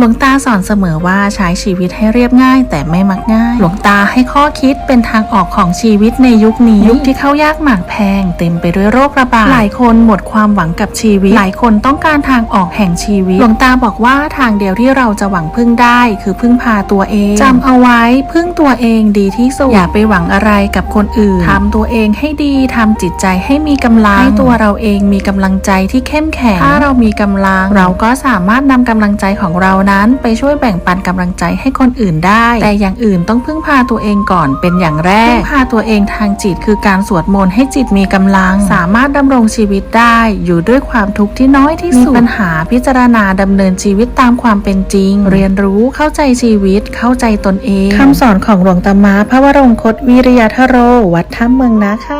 หลวงตาสอนเสมอว่าใช้ชีวิตให้เรียบง่าย แต่ไม่มักง่าย หลวงตาให้ข้อคิดเป็นทางออกของชีวิตในยุคนี้ยุคที่เข้ายากหมากแพง เต็มไปด้วยโรคระบาดหลายคนหมดความหวังกับชีวิต หลายคนต้องการทางออกแห่งชีวิต หลวงตาบอกว่าทางเดียวที่เราจะหวังพึ่งได้ คือพึ่งพาตัวเองจำเอาไว้พึ่งตัวเองดีที่สุดอย่าไปหวังอะไรกับคนอื่นทำตัวเองให้ดีทำจิตใจให้มีกำลังให้ตัวเราเองมีกำลังใจที่เข้มแข็งถ้าเรามีกำลัง เราก็สามารถนำกำลังใจของเรานั้นไปช่วยแบ่งปันกำลังใจให้คนอื่นได้ แต่อย่างอื่นต้องพึ่งพาตัวเองก่อนเป็นอย่างแรกพึ่งพาตัวเองทางจิตคือการสวดมนต์ให้จิตมีกำลัง สามารถดำรงชีวิตได้ อยู่ด้วยความทุกข์ที่น้อยที่สุดมีปัญหาพิจารณาดำเนินชีวิตตามความเป็นจริง เรียนรู้เข้าใจชีวิตเข้าใจตนเองคำสอนของหลวงตามาพระวรงคตวิริยทโร วัดถ้ำเมืองนาค่ะ